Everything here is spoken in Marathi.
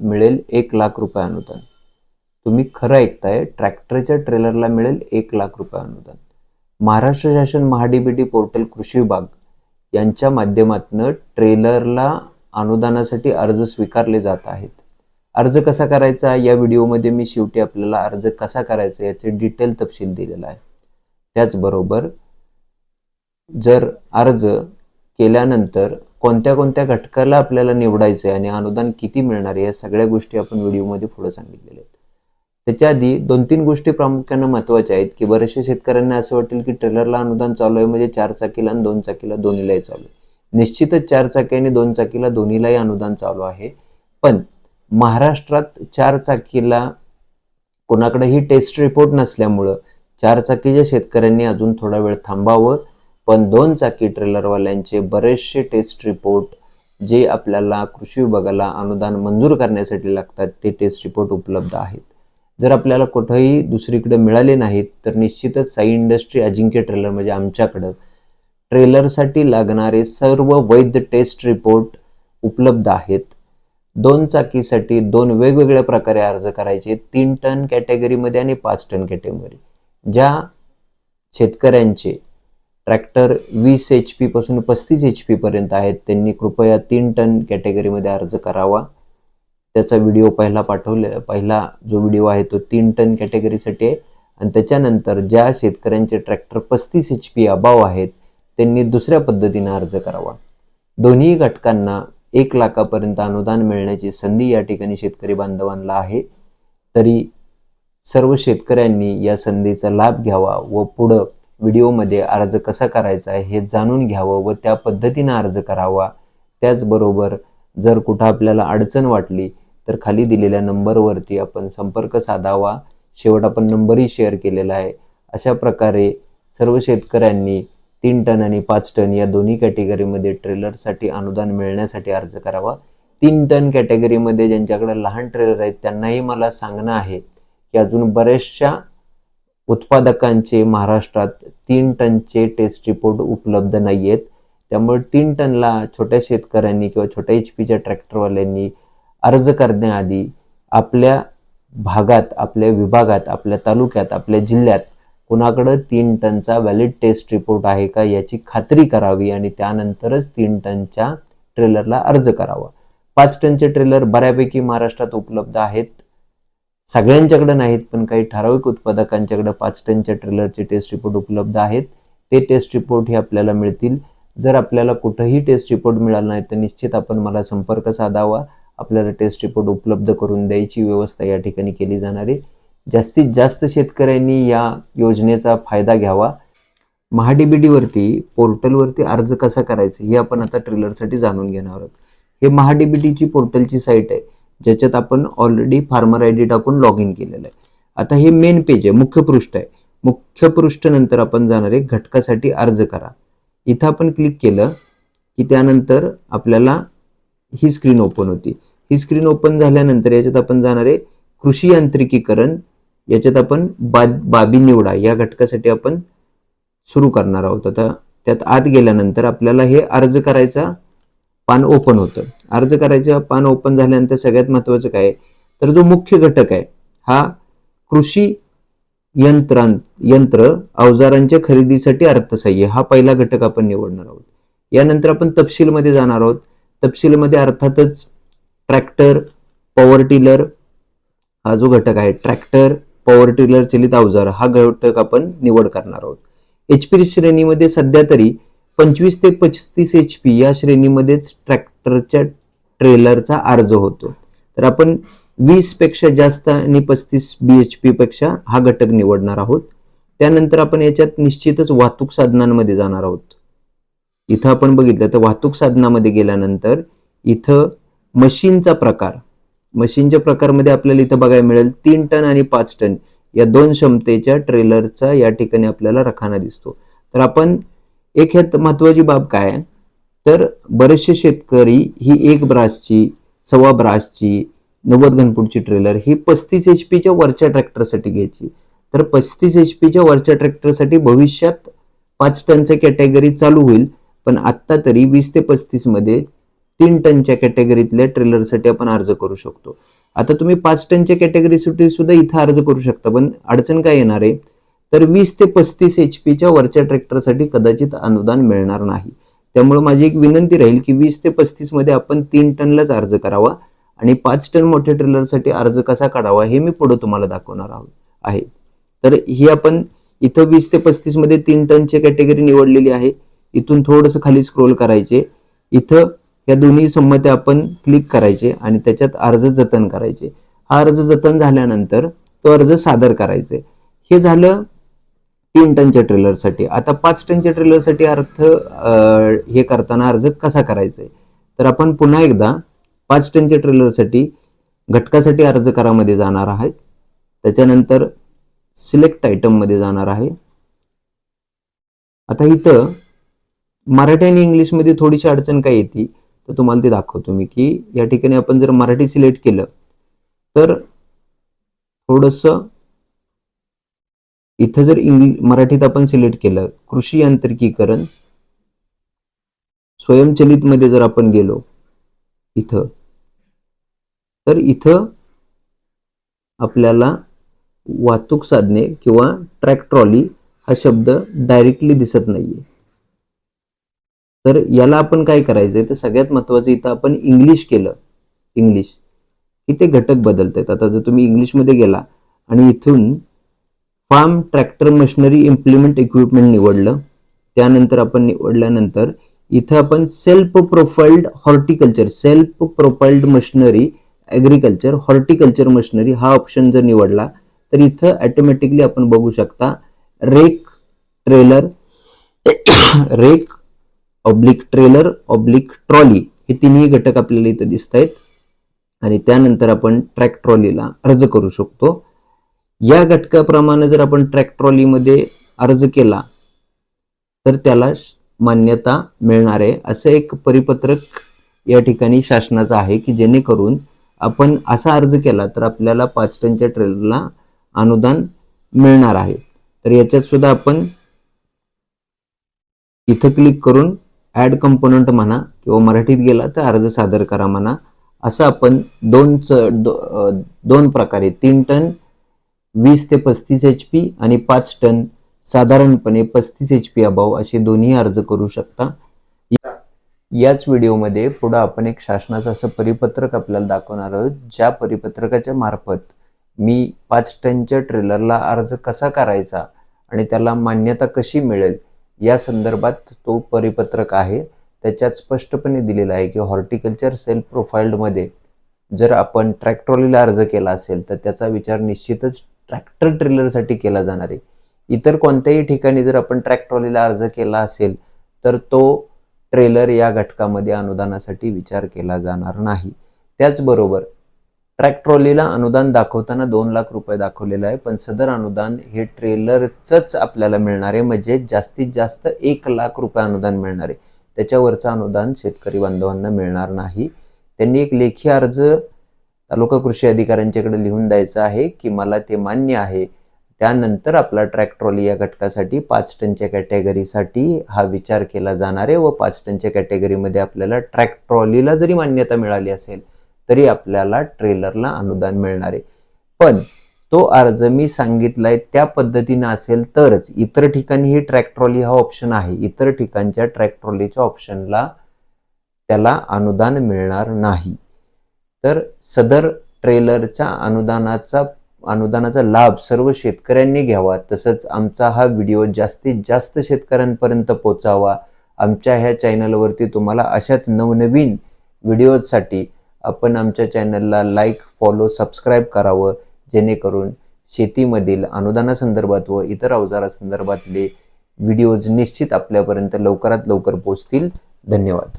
मिळेल एक लाख रुपये अनुदान. तुम्ही खरं ऐकताय ट्रॅक्टरच्या ट्रेलरला मिळेल एक लाख रुपये अनुदान. महाराष्ट्र शासन महाडीबीटी पोर्टल कृषी विभाग यांच्या माध्यमातून ट्रेलरला अनुदानासाठी अर्ज स्वीकारले जात आहेत. अर्ज कसा करायचा? या व्हिडिओमध्ये मी शेवटी आपल्याला अर्ज कसा करायचा याचे डिटेल तपशील दिलेला आहे. त्याचबरोबर जर अर्ज केल्यानंतर कोणत्या कोणत्या घटकाला आपल्याला निवडायचं आहे आणि अनुदान किती मिळणार आहे या सगळ्या गोष्टी आपण व्हिडिओमध्ये पुढे सांगितलेल्या आहेत. त्याच्या आधी दोन तीन गोष्टी प्रामुख्याने महत्त्वाच्या आहेत की बऱ्याचशा शेतकऱ्यांना असं वाटेल की ट्रेलरला अनुदान चालू आहे म्हणजे चार चाकीला आणि दोन चाकीला दोन्हीलाही चालू आहे. निश्चितच चार चाकी आणि दोन चाकीला दोन्हीलाही अनुदान चालू आहे. पण महाराष्ट्रात चार चाकीला कोणाकडेही टेस्ट रिपोर्ट नसल्यामुळं चार चाकीच्या शेतकऱ्यांनी अजून थोडा वेळ थांबावं पण दोन चाकी ट्रेलरवाल्यांचे बरेचसे टेस्ट रिपोर्ट जे आपल्याला कृषी विभागाला अनुदान मंजूर करण्यासाठी लागतात ते टेस्ट रिपोर्ट उपलब्ध आहेत. जर आपल्याला कुठंही दुसरीकडे मिळाले नाहीत तर निश्चितच साई इंडस्ट्री अजिंक्य ट्रेलर म्हणजे आमच्याकडं ट्रेलरसाठी लागणारे सर्व वैध टेस्ट रिपोर्ट उपलब्ध आहेत. दोन चाकीसाठी दोन वेगवेगळ्या प्रकारे अर्ज करायचे तीन टन कॅटेगरीमध्ये आणि पाच टन कॅटेगरी ज्या शेतकऱ्यांचे ट्रॅक्टर वीस एच पी पासून पस्तीस एच पी पर्यंत आहेत. त्यांनी कृपया तीन टन कॅटेगरीमध्ये अर्ज करावा. त्याचा व्हिडिओ पहिला पाठवले पहिला जो व्हिडिओ आहे तो तीन टन कॅटेगरीसाठी आहे. आणि त्याच्यानंतर ज्या शेतकऱ्यांचे ट्रॅक्टर पस्तीस एच पी अभाव आहेत त्यांनी दुसऱ्या पद्धतीने अर्ज करावा. दोन्ही घटकांना एक लाखापर्यंत अनुदान मिळण्याची संधी या ठिकाणी शेतकरी बांधवांना आहे. तरी सर्व शेतकऱ्यांनी या संधीचा लाभ घ्यावा व पुढं व्हिडिओमध्ये अर्ज कसा करायचा आहे हे जाणून घ्यावं व त्या पद्धतीनं अर्ज करावा. त्याचबरोबर जर कुठं आपल्याला अडचण वाटली तर खाली दिलेल्या नंबरवरती आपण संपर्क साधावा. शेवट आपण नंबरही शेअर केलेला आहे. अशा प्रकारे सर्व शेतकऱ्यांनी तीन टन आणि पाच टन या दोन्ही कॅटेगरीमध्ये ट्रेलरसाठी अनुदान मिळण्यासाठी अर्ज करावा. तीन टन कॅटेगरीमध्ये ज्यांच्याकडे लहान ट्रेलर आहेत त्यांनाही मला सांगणं आहे की अजून बऱ्याचशा उत्पादकांचे महाराष्ट्रात तीन टनचे टेस्ट रिपोर्ट उपलब्ध नाही आहेत त्यामुळे तीन टनला छोट्या शेतकऱ्यांनी किंवा छोट्या एच पीच्या ट्रॅक्टरवाल्यांनी अर्ज करण्याआधी आपल्या भागात आपल्या विभागात आपल्या तालुक्यात आपल्या जिल्ह्यात कुणाकडं तीन टनचा व्हॅलिड टेस्ट रिपोर्ट आहे का याची खात्री करावी आणि त्यानंतरच तीन टनच्या ट्रेलरला अर्ज करावा. पाच टनचे ट्रेलर बऱ्यापैकी महाराष्ट्रात उपलब्ध आहेत. सगळ्यांच्याकडे नाहीत पण काही ठराविक उत्पादकांच्याकडे पाच टनच्या ट्रेलरचे टेस्ट रिपोर्ट उपलब्ध आहेत. ते टेस्ट रिपोर्ट हे आपल्याला मिळतील. जर आपल्याला कुठंही टेस्ट रिपोर्ट मिळाला नाही तर निश्चित आपण मला संपर्क साधावा. आपल्याला टेस्ट रिपोर्ट उपलब्ध करून द्यायची व्यवस्था या ठिकाणी केली जाणार आहे. जास्तीत जास्त शेतकऱ्यांनी या योजनेचा फायदा घ्यावा. महाडीबीटीवरती पोर्टलवरती अर्ज कसा करायचा हे आपण आता ट्रेलरसाठी जाणून घेणार आहोत. हे महाडीबीटीची पोर्टलची साईट आहे. ज्याच्यात आपण ऑलरेडी फार्मर आय डी टाकून लॉग इन केलेलं आहे. आता हे मेन पेज आहे मुख्य पृष्ठ आहे. मुख्य पृष्ठ नंतर आपण जाणार आहे घटकासाठी अर्ज करा. इथं आपण क्लिक केलं की त्यानंतर आपल्याला ही स्क्रीन ओपन होती. ही स्क्रीन ओपन झाल्यानंतर याच्यात आपण जाणार आहे कृषी यांत्रिकीकरण. याच्यात आपण बा बाबी निवडा या घटकासाठी आपण सुरू करणार आहोत. आता त्यात आत गेल्यानंतर आपल्याला हे अर्ज करायचा पान ओपन होतं. अर्ज करायचं पान ओपन झाल्यानंतर सगळ्यात महत्वाचं काय? तर जो मुख्य घटक आहे हा कृषी यंत्रां यंत्र अवजारांच्या खरेदीसाठी अर्थसहाय्य हा पहिला घटक आपण निवडणार आहोत. यानंतर आपण तपशीलमध्ये जाणार आहोत. तपशीलमध्ये अर्थातच ट्रॅक्टर पॉवर टिलर हा जो घटक आहे ट्रॅक्टर पॉवर टिलर चलित अवजार हा घटक आपण निवड करणार आहोत. एच पी श्रेणीमध्ये सध्या तरी पंचवीस ते पस्तीस एच पी या श्रेणीमध्येच ट्रॅक्टरच्या ट्रेलरचा अर्ज होतो. तर आपण वीसपेक्षा जास्त आणि पस्तीस बी एच पीपेक्षा हा घटक निवडणार आहोत. त्यानंतर आपण याच्यात निश्चितच वाहतूक साधनांमध्ये जाणार आहोत. इथं आपण बघितलं तर वाहतूक साधनामध्ये गेल्यानंतर इथं मशीनचा प्रकार मशीनच्या प्रकारमध्ये आपल्याला इथं बघायला मिळेल तीन टन आणि पाच टन या दोन क्षमतेच्या ट्रेलरचा या ठिकाणी आपल्याला रखाना दिसतो. तर आपण एक ह्यात महत्वाची बाब काय? तर बरेचसे शेतकरी ही एक ब्रासची सव्वा ब्रासची नव्वद घनफूटची ट्रेलर ही पस्तीस एच पीच्या वरच्या ट्रॅक्टरसाठी घ्यायची. तर पस्तीस एच पीच्या वरच्या ट्रॅक्टरसाठी भविष्यात पाच टनच्या कॅटेगरी चालू होईल. पण आत्ता तरी वीस ते पस्तीसमध्ये तीन टनच्या कॅटेगरीतल्या ट्रेलरसाठी आपण अर्ज करू शकतो. आता तुम्ही पाच टनच्या कॅटेगरीसाठी सुद्धा इथं अर्ज करू शकता पण अडचण काय येणार आहे? तर वीस ते पस्तीस एच पीच्या वरच्या ट्रॅक्टरसाठी कदाचित अनुदान मिळणार नाही. त्यामुळे माझी एक विनंती राहील की वीस ते पस्तीसमध्ये आपण तीन टनलाच अर्ज करावा आणि पाच टन मोठ्या ट्रेलरसाठी अर्ज कसा काढावा हे मी पुढे तुम्हाला दाखवणार आहोत आहे. तर ही आपण इथं वीस ते पस्तीसमध्ये तीन टनची कॅटेगरी निवडलेली आहे. इथून थोडंसं खाली स्क्रोल करायचे. इथं या दोन्ही संमत्या आपण क्लिक करायचे आणि त्याच्यात अर्ज जतन करायचे. हा अर्ज जतन झाल्यानंतर तो अर्ज सादर करायचे. हे झालं तीन टनच्या ट्रेलरसाठी. आता पाच टनच्या ट्रेलरसाठी अर्थ हे करताना अर्ज कसा करायचा आहे तर आपण पुन्हा एकदा पाच टनच्या ट्रेलरसाठी घटकासाठी अर्ज करामध्ये जाणार आहेत त्याच्यानंतर सिलेक्ट आयटममध्ये जाणार आहे. आता इथं मराठी आणि इंग्लिशमध्ये थोडीशी अडचण काय येते तर तुम्हाला ते दाखवतो मी की या ठिकाणी आपण जर मराठी सिलेक्ट केलं तर थोडंसं इथं जर इंग्लिश मराठीत आपण सिलेक्ट केलं कृषी यांत्रिकीकरण स्वयंचलित मध्ये जर आपण गेलो इथं तर इथं आपल्याला वाहतूक साधने किंवा ट्रॅक ट्रॉली हा शब्द डायरेक्टली दिसत नाहीये. तर याला आपण काय करायचंय तर सगळ्यात महत्वाचं इथं आपण इंग्लिश केलं. इंग्लिश की ते घटक बदलत आहेत आता जर तुम्ही इंग्लिशमध्ये गेला आणि इथून farm tractor machinery implement equipment निवडलं. त्यानंतर आपण निवडल्यानंतर इथं आपण self profiled horticulture self profiled machinery agriculture horticulture machinery हा ऑप्शन जर निवडला तर इथं ॲटोमॅटिकली आपण बघू शकता rake trailer rake oblique trailer oblique trolley हे तिन्ही घटक आपल्याला इथं दिसत आहेत आणि त्यानंतर आपण ट्रॅक ट्रॉलीला अर्ज करू शकतो. या घटकाप्रमाणे जर आपण ट्रॅक ट्रॉलीमध्ये अर्ज केला तर त्याला मान्यता मिळणार आहे. असं एक परिपत्रक या ठिकाणी शासनाचं आहे की जेणेकरून आपण असा अर्ज केला तर आपल्याला पाच टनच्या ट्रेलरला अनुदान मिळणार आहे. तर याच्यात सुद्धा आपण इथं क्लिक करून ऍड कंपोनंट म्हणा किंवा मराठीत गेला तर अर्ज सादर करा म्हणा. असं आपण दोन च- दो- दोन प्रकारे तीन टन वीस ते पस्तीस एच पी आणि पाच टन साधारणपणे पस्तीस एच पी अभाव असे दोन्ही अर्ज करू शकता. याच व्हिडिओमध्ये पुढं आपण एक शासनाचं असं परिपत्रक आपल्याला दाखवणार आहोत ज्या परिपत्रकाच्या मार्फत मी पाच टनच्या ट्रेलरला अर्ज कसा करायचा आणि त्याला मान्यता कशी मिळेल या संदर्भात तो परिपत्रक आहे. त्याच्यात स्पष्टपणे दिलेलं आहे की हॉर्टिकल्चर सेल प्रोफाईल्डमध्ये जर आपण ट्रॅक्ट्रॉलीला अर्ज केला असेल तर त्याचा विचार निश्चितच ट्रॅक्टर ट्रेलरसाठी केला जाणार आहे. इतर कोणत्याही ठिकाणी जर आपण ट्रॅक्ट्रॉलीला अर्ज केला असेल तर तो ट्रेलर या घटकामध्ये अनुदानासाठी विचार केला जाणार नाही. त्याचबरोबर ट्रॅक ट्रॉलीला अनुदान दाखवताना दोन लाख रुपये दाखवलेलं आहे पण सदर अनुदान हे ट्रेलरचंच आपल्याला मिळणार आहे. म्हणजे जास्तीत जास्त एक लाख रुपये अनुदान मिळणार आहे. त्याच्यावरचं अनुदान शेतकरी बांधवांना मिळणार नाही. त्यांनी एक लेखी अर्ज तालुका कृषी अधिकाऱ्यांच्याकडे लिहून द्यायचं आहे की मला ते मान्य आहे. त्यानंतर आपला ट्रॅक ट्रॉली या घटकासाठी पाच टनच्या कॅटेगरीसाठी हा विचार केला जाणार आहे व पाच टनच्या कॅटेगरीमध्ये आपल्याला ट्रॅक ट्रॉलीला जरी मान्यता मिळाली असेल तरी आपल्याला ट्रेलरला अनुदान मिळणार आहे. पण तो अर्ज मी सांगितलाय त्या पद्धतीनं असेल तरच इतर ठिकाणी ही ट्रॅक ट्रॉली हा ऑप्शन आहे. इतर ठिकाणच्या ट्रॅक ट्रॉलीच्या ऑप्शनला त्याला अनुदान मिळणार नाही. तर सदर ट्रेलरच्या अनुदानाचा अनुदानाचा लाभ सर्व शेतकऱ्यांनी घ्यावा. तसंच आमचा हा व्हिडिओ जास्तीत जास्त शेतकऱ्यांपर्यंत पोचावा. आमच्या ह्या चॅनलवरती तुम्हाला अशाच नवनवीन व्हिडिओजसाठी आपण आमच्या चॅनलला लाईक फॉलो सबस्क्राईब करावं जेणेकरून शेतीमधील अनुदानासंदर्भात व इतर अवजारासंदर्भातले व्हिडिओज निश्चित आपल्यापर्यंत लवकरात लवकर पोहोचतील धन्यवाद.